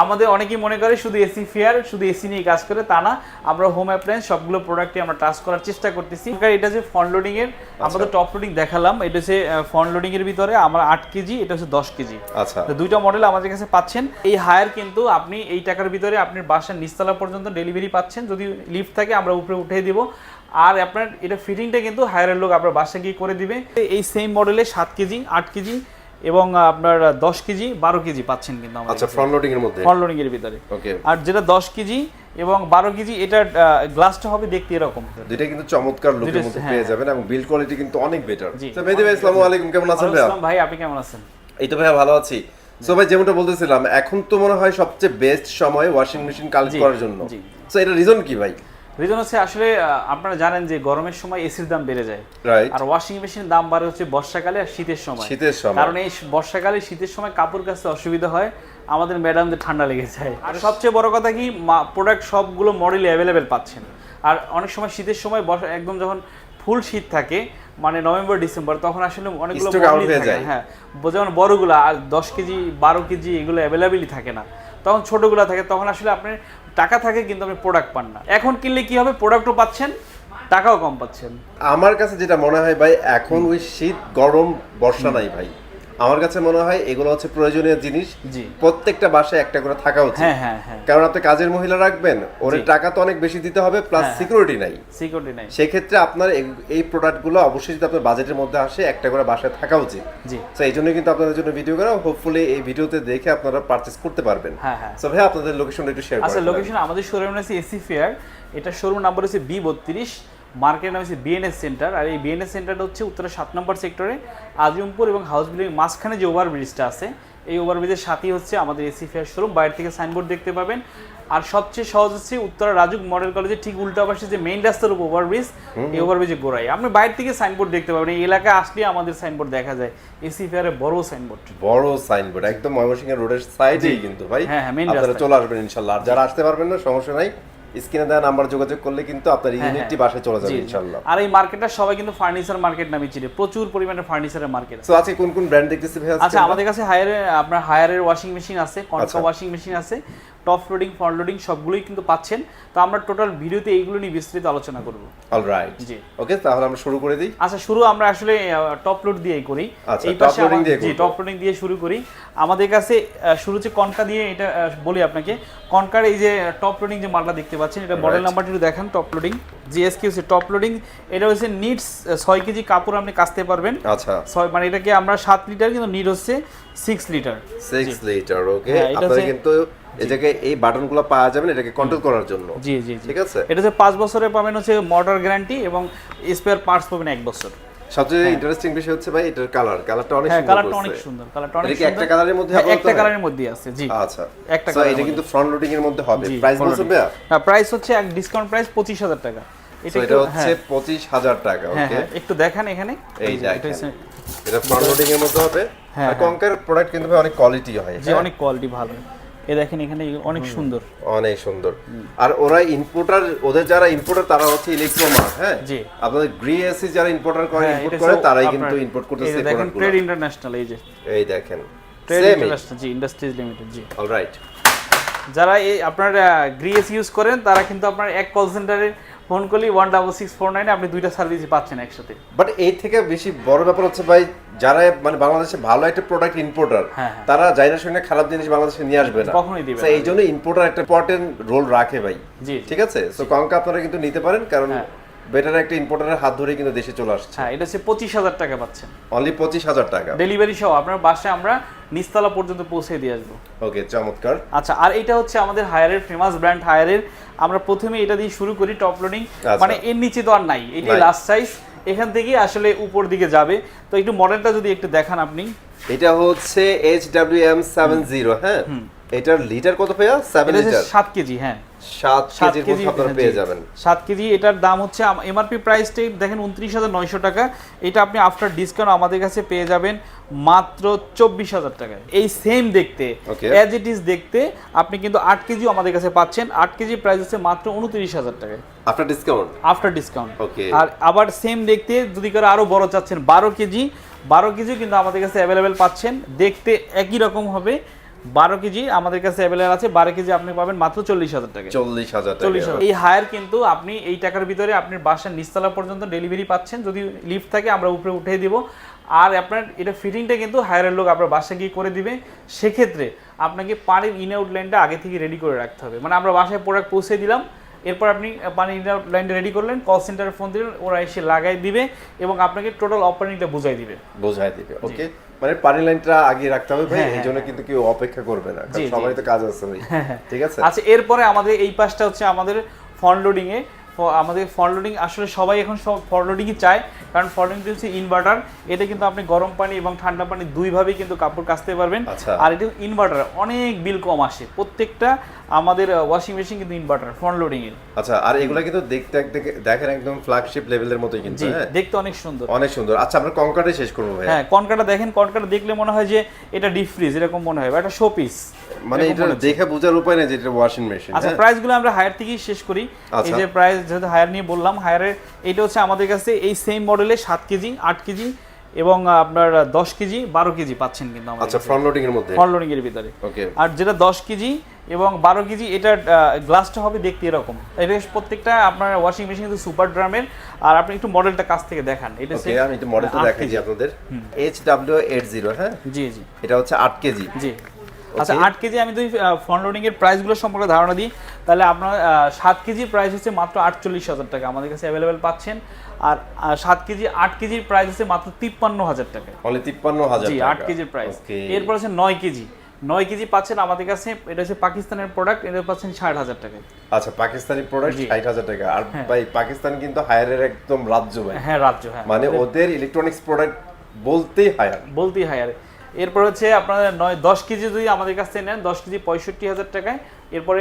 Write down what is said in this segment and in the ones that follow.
আমাদের অনেকেই মনে করে শুধু এসি ফেয়ার শুধু এসি নিয়ে কাজ করে তা না। আমরা হোম অ্যাপ্লায়েন্স সবগুলো প্রোডাক্টই আমরা টাচ করার চেষ্টা করতেছি। এটা হচ্ছে ফ্রন্ট লোডিং এর আমাদের টপ লোডিং দেখালাম এটা হচ্ছে ফ্রন্ট লোডিং এর ভিতরে আমরা আট কেজি এটা হচ্ছে দশ কেজি। আচ্ছা। তো দুইটা মডেল আমাদের কাছে পাচ্ছেন। এই হায়ার কিন্তু আপনি এই টাকার ভিতরে আপনার বাসার নিচতলা পর্যন্ত ডেলিভারি পাচ্ছেন। যদি লিফট থাকে আমরা উপরে উঠিয়ে দিব। আর আপনার এটা ফিটিংটা কিন্তু হায়ারের লোক আপনার বাসা গিয়ে করে দিবে। এই সেম মডেলে সাত কেজি আট কেজি এবং আপনার দশ কেজি বারো কেজি পাচ্ছেন কিন্তু আচ্ছা ফ্রন্ট লোডিং এর মধ্যে? ফ্রন্ট লোডিং এর ভিতরে। ওকে আর যেটা দশ কেজি এবং বারো কেজি এটার গ্লাসটা হবে দেখতে এরকম। দুইটা কিন্তু চমৎকার লুকের মধ্যে হ্যাঁ, পেয়ে যাবেন এবং বিল্ড কোয়ালিটি কিন্তু অনেক বেটার। তো মেহেদি ভাই আসসালামু আলাইকুম কেমন আছেন আসসালাম ভাই আপনি কেমন আছেন? এই তো ভাইয়া ভালো আছি। সো ভাই যেমনটা বলতেছিলাম এখন তো মনে হয় সবচেয়ে বেস্ট সময় ওয়াশিং মেশিন কালেক্ট করার জন্য। সো এটা রিজন কি ভাই? রিজন হচ্ছে আসলে আপনারা জানেন যে গরমের সময় এসির দাম বেড়ে যায়। আর ওয়াশিং মেশিনের দাম বাড়ে হচ্ছে বর্ষাকালে আর শীতের সময়। শীতের সময়। কারণ এই বর্ষাকালে শীতের সময় কাপড় কাচতে অসুবিধা হয় আমাদের ম্যাডামদের ঠান্ডা লেগে যায়। আর সবচেয়ে বড় কথা কি প্রোডাক্ট সবগুলো মডেল অ্যাভেলেবেল পাচ্ছেন। আর অনেক সময় শীতের সময় বর্ষা একদম যখন ফুল শীত থাকে মানে নভেম্বর ডিসেম্বর তখন আসলে অনেকগুলো হয়ে। হ্যাঁ যেমন বড়গুলো আর দশ কেজি বারো কেজি এগুলো অ্যাভেলেবেলই থাকে না। তখন ছোটগুলো থাকে তখন আসলে আপনার টাকা থাকে কিন্তু আপনি প্রোডাক্ট পান না। এখন কিনলে কি হবে? প্রোডাক্টও পাচ্ছেন, টাকাও কম পাচ্ছেন। আমার কাছে যেটা মনে হয় ভাই, এখন ওই শীত, গরম, বর্ষা নাই ভাই। আমার কাছে মনে হয় এগুলো হচ্ছে প্রয়োজনীয় জিনিস। প্রত্যেকটা বাসায় একটা করে থাকা উচিত। হ্যাঁ হ্যাঁ হ্যাঁ। কারণ আপনি কাজের মহিলা রাখবেন ওর টাকা তো অনেক বেশি দিতে হবে প্লাস হ্যাঁ। সিকিউরিটি নাই। সিকিউরিটি নাই। সেক্ষেত্রে আপনার এই- প্রোডাক্টগুলো অবশ্যই যদি আপনার বাজেটের মধ্যে আসে একটা করে বাসায় থাকা উচিত। জি। তো এই জন্য কিন্তু আপনাদের জন্য ভিডিও করা হোপফুলি এই ভিডিওতে দেখে আপনারা পারচেস করতে পারবেন। হ্যাঁ হ্যাঁ। সো ভাই আপনাদের লোকেশনটা একটু শেয়ার করুন। আচ্ছা লোকেশন আমাদের শোরুম আছে এসি ফেয়ার এটা শোরুম নাম্বার হচ্ছে বি বত্রিশ মার্কেট নাম হচ্ছে বিএনএস সেন্টার আর এই বিএনএস সেন্টারটা হচ্ছে উত্তরের সাত নম্বর সেক্টরে আজিমপুর এবং হাউস বিল্ডিং মাঝখানে যে ওভারব্রিজটা আছে এই ওভারব্রিজের সাথেই হচ্ছে আমাদের এসি ফেয়ার শোরুম বাইরে থেকে সাইনবোর্ড দেখতে পাবেন। আর সবচেয়ে সহজ হচ্ছে উত্তরা রাজুক মডেল কলেজের ঠিক উল্টা পাশে যে মেইন রাস্তার উপর ওভারব্রিজ এই ওভারব্রিজে গোড়াই আপনি বাইরে থেকে সাইনবোর্ড দেখতে পাবেন। এই এলাকায় আসলে আমাদের সাইনবোর্ড দেখা যায়। এসি ফেয়ারের বড় সাইনবোর্ড বড় সাইনবোর্ড একদম ময়মনসিংহ রোডের সাইডেই কিন্তু ভাই। হ্যাঁ, হ্যাঁ, আপনারা রাস্তায়। চলে আসবেন ইনশাআল্লাহ আর যারা আসতে পারবেন না সমস্যা নাই। স্ক্রিনে দেওয়া নাম্বার যোগাযোগ করলে কিন্তু আপনার হ্যাঁ, ইউনিটটি হ্যাঁ। বাসায় চলে যাবে। ইনশাআল্লাহ আর এই মার্কেটটা সবাই কিন্তু ফার্নিচার মার্কেট নামে চিনে প্রচুর পরিমাণে ফার্নিচারের মার্কেট সো আজকে কোন কোন ব্র্যান্ড দেখতেছি ভাই আচ্ছা আমাদের কাছে হায়ারে আপনার হায়ারের ওয়াশিং মেশিন আছে কনকা। ওয়াশিং মেশিন আছে টপ লোডিং ফ্রন্ট লোডিং সবগুলোই কিন্তু পাচ্ছেন। তো আমরা টোটাল ভিডিওতে এইগুলো নিয়ে বিস্তারিত আলোচনা করব। অলরাইট জি। ওকে তাহলে আমরা শুরু করে দিই। আচ্ছা শুরু আমরা আসলে টপ লোড দিয়েই করি। আচ্ছা, এই loading আমার- দিয়ে জি টপ লোডিং দিয়ে শুরু করি। আমাদের কাছে শুরু হচ্ছে কনকা দিয়ে এটা বলি আপনাকে। কনকার এই যে টপ লোডিং যে মালটা দেখতে পাচ্ছেন এটা মডেল. নাম্বারটি দেখান টপ লোডিং জিএসকি হচ্ছে টপ লোডিং এটা হচ্ছে নিডস ছয় কেজি কাপড় আপনি কাচতে পারবেন। আচ্ছা। ছয় মানে এটাকে আমরা সাত লিটার কিন্তু নিড হচ্ছে six litre. Six litre okay এটা আপনারা কিন্তু জায়গায় এই বাটনগুলো পাওয়া যাবেন এটাকে কন্ট্রোল করার জন্য। জি জি জি। ঠিক আছে? এটা হচ্ছে পাঁচ বছরের পাবেন হচ্ছে মোটর গ্যারান্টি এবং স্পেয়ার পার্টস পাবেন এক বছর। সবচেয়ে ইন্টারেস্টিং বিষয় হচ্ছে ভাই এটার কালার কালারটা অনেক হ্যাঁ সুন্দর কালারটা অনেক সুন্দর কালারটা অনেক এটা একটা কালারের মধ্যে হ্যাঁ, একটা কালারের মধ্যে আছে জি। আচ্ছা। একটা colour-এর এটা কিন্তু ফ্রন্ট লোডিং এর মধ্যে হবে। প্রাইস বলছো। ভাইয়া? হ্যাঁ প্রাইস হচ্ছে এক ডিসকাউন্ট প্রাইস পঁচিশ হাজার টাকা। এটা হচ্ছে হ্যাঁ, পঁচিশ হাজার টাকা হ্যাঁ ওকে হ্যাঁ একটু দেখান এখানে। এই যে, এটা। হচ্ছে- ফ্রন্ট লোডিং এর মধ্যে হবে। হ্যাঁ, আর কঙ্কার প্রোডাক্ট কিন্তু ভাই অনেক কোয়ালিটি হয় যে হ্যাঁ? অনেক কোয়ালিটি ভালো। এ দেখেন এখানে অনেক সুন্দর। অনেক সুন্দর। আর ওরা ইম্পোর্টার ওদের যারা ইম্পোর্টার তারা হচ্ছে ইলেকট্রোমা হ্যাঁ? জি। আপনাদের গ্রি এসি যারা ইম্পোর্টার করে হ্যাঁ, ইম্পোর্ট করে তারাই কিন্তু ইম্পোর্ট করতেছে দেখেন ট্রেড ইন্টারন্যাশনাল এই যে। এই দেখেন। Trade international G industries limited জি। অলরাইট যারা এই আপনারা গ্রি এসি ইউজ করেন তারা কিন্তু আপনার এক কল সেন্টারে ফোন করলে ওয়ান ডাবল সিক্স ফোর নাইনে আপনি দুইটা সার্ভিসই পাচ্ছেন একসাথে। বাট এই থেকে বেশি বড় ব্যাপার হচ্ছে ভাই যারা মানে বাংলাদেশে ভালো একটা প্রোডাক্ট ইম্পোর্টার হ্যাঁ, হ্যাঁ। তারা যাই না শুনে খারাপ জিনিস বাংলাদেশে নিয়ে আসবে না। কখনোই দিবে এই জন্য ইম্পোর্টার একটা ইম্পর্টেন্ট রোল রাখে ভাই। জি ঠিক আছে? তো কঙ্কা আপনারা কিন্তু নিতে পারেন কারণ হ্যাঁ। বেটার একটা ইম্পোর্টারের হাত ধরে কিন্তু দেশে চলে আসছে। হ্যাঁ এটা হচ্ছে পঁচিশ হাজার টাকা পাচ্ছেন অনলি পঁচিশ হাজার টাকা। ডেলিভারি সহ আপনার বাসায় আমরা নিস্তালা পর্যন্ত পৌঁছে দিয়ে আসব। ওকে চমৎকার। আচ্ছা আর এটা হচ্ছে আমাদের হায়ারের ফেমাস ব্র্যান্ড হায়ারের আমরা প্রথমে এটা দিয়ে শুরু করি টপ লোডিং আচ্ছা। মানে এর নিচে তো আর নাই নাই। লাস্ট সাইজ এখান থেকেই আসলে উপর দিকে যাবে। তো একটু মডেলটা যদি একটু দেখান আপনি। এটা হচ্ছে H W M seven zero হ্যাঁ? এটার লিটার কত এটা হচ্ছে লিটার সাত কেজি হ্যাঁ। সাত সাত কেজির মধ্যে আপনারা পেয়ে যাবেন। সাত কেজি এটার দাম হচ্ছে এমআরপি প্রাইসটাই দেখেন উনত্রিশ হাজার নয়শো টাকা। এটা আপনি আফটার ডিসকাউন্ট আমাদের কাছে পেয়ে যাবেন মাত্র চব্বিশ হাজার টাকায়। এই সেম দেখতে। অ্যাজ ইট ইজ দেখতে আপনি কিন্তু আট কেজিও আমাদের কাছে পাচ্ছেন। আট কেজি প্রাইস হচ্ছে মাত্র উনত্রিশ হাজার টাকায়। After discount after discount Okay. আর আবার সেম দেখতে যদি করে আরও বড় চাচ্ছেন বারো কেজি। বারো কেজি কিন্তু আমাদের কাছে অ্যাভেলেবেল পাচ্ছেন। দেখতে একই রকম হবে। বারো কেজি আমাদের কাছে অ্যাভেলেবল আছে। বারো কেজি আপনি পাবেন মাত্র চল্লিশ হাজার টাকা। চল্লিশ হাজার চল্লিশ হাজার। এই হায়ার কিন্তু আপনি এই টাকার ভিতরে আপনি বাসার নিচতলা পর্যন্ত ডেলিভারি পাচ্ছেন। যদি লিফট থাকে আমরা উপরে উঠিয়ে দিব। আর আপনার এটা ফিটিংটা কিন্তু হায়ারের লোক আপনার বাসায় গিয়ে করে দিবে। সেক্ষেত্রে আপনাকে পানির ইন আউট লাইনটা আগে থেকে রেডি করে রাখতে হবে। মানে আমরা বাসায় প্রোডাক্ট পৌঁছে দিলাম। এরপর আপনি পানি লাইন লাইনটা রেডি করলেন কল সেন্টারে ফোন দিলেন ওরা এসে লাগাই দিবে এবং আপনাকে টোটাল অপারেটিংটা বুঝাই দিবে। বুঝাই দিবে ওকে মানে পানি লাইনটা আগে রাখতে হবে ভাই হ্যাঁ, এই জন্য কিন্তু কেউ অপেক্ষা করবে না। সবারই তো কাজ আছে ভাই ঠিক আছে? আচ্ছা এরপরে আমাদের এই পাশটা হচ্ছে আমাদের ফ্রন্ট লোডিং এ। আমাদের ফ্রন্ট লোডিং আসলে সবাই এখন সব ফ্রন্ট লোডিংই চায় কারণ ফ্রন্ট লোডিং হচ্ছে ইনভার্টার এটা কিন্তু আপনি গরম পানি এবং ঠান্ডা পানি দুইভাবেই কিন্তু কাপড় কাচতে পারবেন আচ্ছা। আর এটা ইনভার্টার অনেক বিল কম আসে প্রত্যেকটা আমাদের ওয়াশিং মেশিন কিন্তু ইনভার্টার ফ্রন্ট লোডিং এর। আচ্ছা আর এগুলা কিন্তু দেখতে দেখেন একদম ফ্ল্যাগশিপ লেভেলের মতোই কিন্তু হ্যাঁ? দেখতে অনেক সুন্দর। অনেক সুন্দর। আচ্ছা আমরা কঙ্কাটে শেষ করব ভাই হ্যাঁ কনকাটা দেখেন কনকাটা দেখলে মনে হয় যে এটা ডিপ ফ্রিজ এরকম মনে হয় বা এটা শো পিস মানে এটা দেখে বোঝার উপায় নেই যে এটা ওয়াশিং মেশিন আচ্ছা প্রাইসগুলো আমরা হায়ার থেকেই শেষ করি। এই আচ্ছা। যে প্রাইস যেহেতু হায়ার নিয়ে বললাম হায়ারের এটা হচ্ছে আমাদের কাছে এই সেম মডেলে সাত কেজি আট কেজি এবং আপনার দশ কেজি বারো কেজি পাচ্ছেন কিন্তু আমাদের আচ্ছা ফ্রন্ট লোডিং এর মধ্যে? ফ্রন্ট লোডিং এর ভিতরে। ওকে আর যেটা দশ কেজি এবং বারো কেজি এটার গ্লাসটা হবে দেখতে এরকম। এটা প্রত্যেকটা আপনার ওয়াশিং মেশিন কিন্তু সুপার ড্রামের আর আপনি একটু মডেলটা কাছ থেকে দেখান এটা ওকে আমি একটু মডেলটা দেখাই কেজি। আপনাদের। এইচ ডাব্লিউ এইট জিরো হ্যাঁ? জি জি। এটা হচ্ছে আট কেজি। জি। আচ্ছা আট কেজি আমি যদি ফ্রন্ট লোডিং এর প্রাইসগুলো সম্পর্কে ধারণা দিই তাহলে আপনার সাত কেজি প্রাইস হচ্ছে মাত্র আটচল্লিশ হাজার টাকা। আমাদের কাছে অ্যাভেলেবেল পাচ্ছেন। আর সাত কেজি আট কেজির প্রাইস হচ্ছে মাত্র তিপ্পান্ন হাজার টাকা। অনলি তিপ্পান্ন হাজার জি আট কেজির প্রাইস এরপর হচ্ছে নয় কেজি। নয় কেজি পাচ্ছেন আমাদের কাছে এটা হচ্ছে পাকিস্তানের প্রোডাক্ট এটা পাচ্ছেন ষাট হাজার টাকা। আচ্ছা পাকিস্তানি প্রোডাক্ট। ষাট হাজার টাকা। আর ভাই পাকিস্তান কিন্তু হায়ারের একদম রাজ্য ভাই। হ্যাঁ রাজ্য হ্যাঁ। মানে ওদের ইলেকট্রনিক্স প্রোডাক্ট বলতেই হায়ার বলতেই হায়ার এরপর হচ্ছে আপনার নয় দশ কেজি যদি আমাদের কাছ থেকে নেন দশ কেজি পঁয়ষট্টি হাজার টাকায়। এরপরে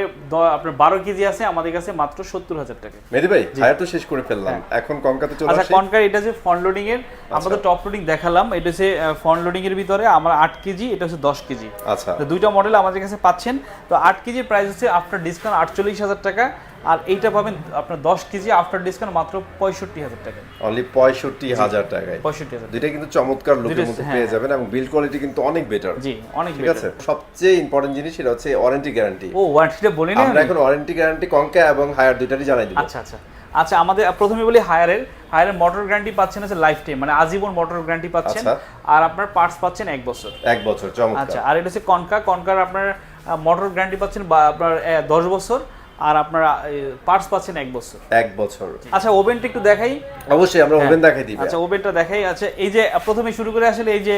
আপনার বারো কেজি আছে আমাদের কাছে মাত্র সত্তর হাজার টাকা। মেদি ভাই হায়ার তো শেষ করে ফেললাম। এখন কঙ্কাতে চলে আচ্ছা কনকার এটা হচ্ছে ফ্রন্ট লোডিং এর। আমরা তো টপ লোডিং দেখালাম। এটা হচ্ছে ফ্রন্ট লোডিং এর ভিতরে আমরা আট কেজি এটা হচ্ছে দশ কেজি। আচ্ছা। তো দুইটা মডেল আমাদের কাছে পাচ্ছেন। তো আট কেজির প্রাইস হচ্ছে আফটার ডিসকাউন্ট আটচল্লিশ হাজার টাকা। আর এইটা পাবেন আপনার দশ কেজি আফটার ডিসকাউন্ট মাত্র পঁয়ষট্টি হাজার টাকা। অনলি পঁয়ষট্টি হাজার টাকায়। পঁয়ষট্টি হাজার। দুইটা কিন্তু চমৎকার লুকের মধ্যে হ্যাঁ, পেয়ে যাবেন এবং বিল্ড কোয়ালিটি কিন্তু অনেক বেটার জি অনেক ঠিক আছে? সবচেয়ে ইম্পর্টেন্ট জিনিস সেটা হচ্ছে ওয়ারেন্টি গ্যারান্টি ও ওয়ারেন্টিটা বলি না আমরা এখন ওয়ারেন্টি গ্যারান্টি কঙ্কা এবং হায়ার দুইটারই জানাই দিব। আচ্ছা আচ্ছা। আচ্ছা আমাদের প্রথমে বলি হায়ারের হায়ারের মোটর গ্যারান্টি পাচ্ছেন হচ্ছে লাইফ টাইম মানে আজীবন মোটর গ্যারান্টি পাচ্ছেন। আচ্ছা। আর আপনার পার্টস পাচ্ছেন এক বছর। এক বছর চমৎকার। আচ্ছা আর এটা হচ্ছে কনকা কনকার আপনার মোটর গ্যারান্টি পাচ্ছেন বা আপনার দশ বছর। আর আপনার পার্টস পাচ্ছেন এক বছর। এক বছর। আচ্ছা ওভেনটা একটু দেখাই। অবশ্যই আমরা ওভেন দেখাই দিই আচ্ছা ওভেনটা দেখাই। আচ্ছা এই যে প্রথমে শুরু করে আসলে এই যে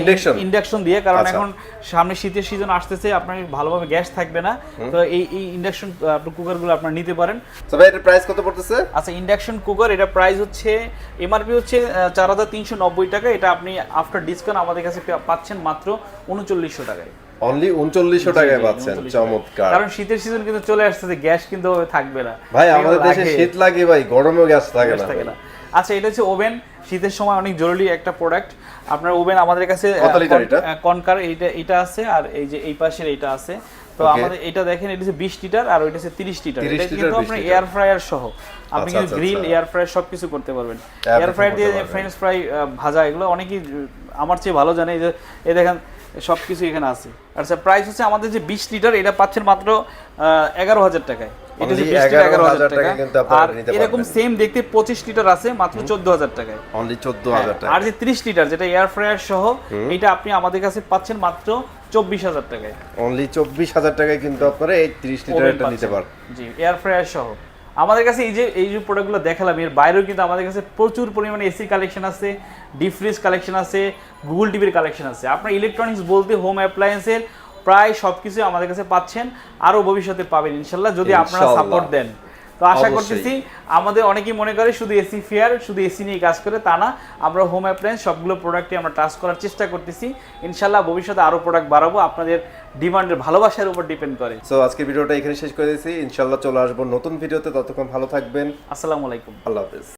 Induction। ইন্ডাকশন দিয়ে কারণ আচ্ছা। এখন সামনে শীতের সিজন আসতেছে আপনার ভালোভাবে গ্যাস থাকবে না। তো এই এই ইন্ডাকশন কুকারগুলো আপনার নিতে পারেন। তবে এটার প্রাইস কত পড়তেছে? আচ্ছা ইন্ডাকশন কুকার এটা প্রাইস হচ্ছে এমআরপি হচ্ছে চার হাজার তিনশো নব্বই টাকা। এটা আপনি আফটার ডিসকাউন্ট আমাদের কাছে পাচ্ছেন মাত্র উনচল্লিশশো টাকায়। অনলি উনচল্লিশশো টাকায় পাচ্ছেন চমৎকার। কারণ শীতের সিজন কিন্তু চলে আসতেছে গ্যাস কিন্তু থাকবে না। ভাই আমাদের দেশে শীত লাগে ভাই গরমেও গ্যাস থাকে না থাকে না। আচ্ছা এটা হচ্ছে ওভেন। শীতের সময় অনেক জরুরি একটা প্রোডাক্ট আপনার ওভেন আমাদের কাছে লিটার এটা? এটা আছে আর এই যে এই পাশের এইটা আছে। তো আমাদের এটা দেখেন এটা হচ্ছে বিশ লিটার আর ওইটা হচ্ছে তিরিশ লিটার। এটা লিটার, কিন্তু আপনার এয়ার ফ্রায়ার সহ। আপনি আচ্ছা, কিন্তু গ্রিল। এয়ার ফ্রায়ার সবকিছু করতে পারবেন। এয়ার ফ্রায়ার দিয়ে ফ্রেঞ্চ ফ্রাই ভাজা এগুলো অনেকেই আমার চেয়ে ভালো জানে এই যে এই দেখেন সব কিছু এখানে আছে। আচ্ছা প্রাইস হচ্ছে আমাদের যে বিশ লিটার এটা পাচ্ছেন মাত্র এগারো হাজার টাকায়। এটা Only 20 লিটার 11,000 11,000 টাকা। কিন্তু আপনারা আর নিতে এরকম সেম দেখতে পঁচিশ লিটার আছে মাত্র চোদ্দ হাজার টাকায়। অনলি চোদ্দ হ্যাঁ, হাজার টাকা আর যে ত্রিশ লিটার যেটা এয়ার ফ্রায়ার সহ এটা আপনি আমাদের কাছে পাচ্ছেন মাত্র চব্বিশ হাজার টাকায়। অনলি চব্বিশ হাজার টাকায় কিন্তু আপনারা এই তিরিশ লিটার একটা নিতে। পারেন জি এয়ার ফ্রায়ার সহ। আমাদের কাছে এই যে এই যে প্রোডাক্টগুলো দেখালাম এর বাইরেও কিন্তু আমাদের কাছে প্রচুর পরিমাণে এসি কালেকশন আছে ডিপ ফ্রিজ কালেকশন আছে গুগল টিভির কালেকশন আছে। আপনার ইলেকট্রনিক্স বলতে হোম অ্যাপ্লায়েন্সের প্রায় সব কিছু আমাদের কাছে পাচ্ছেন আরও ভবিষ্যতে পাবেন। ইনশাল্লাহ যদি আপনারা সাপোর্ট দেন। তো আশা। করতেছি আমাদের অনেকেই মনে করে শুধু এসি ফেয়ার শুধু এসি নিয়ে কাজ করে তা না। আমরা হোম অ্যাপ্লায়েন্স সবগুলো প্রোডাক্টই আমরা টাচ করার চেষ্টা করতেছি। ইনশাল্লাহ ভবিষ্যতে আরও প্রোডাক্ট বাড়াবো। আপনাদের ডিমান্ডের ভালোবাসার উপর ডিপেন্ড করে। সো আজকের ভিডিওটা এখানে শেষ করে দিয়েছি। ইনশাল্লাহ চলে আসব নতুন ভিডিওতে। ততক্ষণ ভালো থাকবেন। আসসালামু আলাইকুম। আল্লাহ হাফেজ।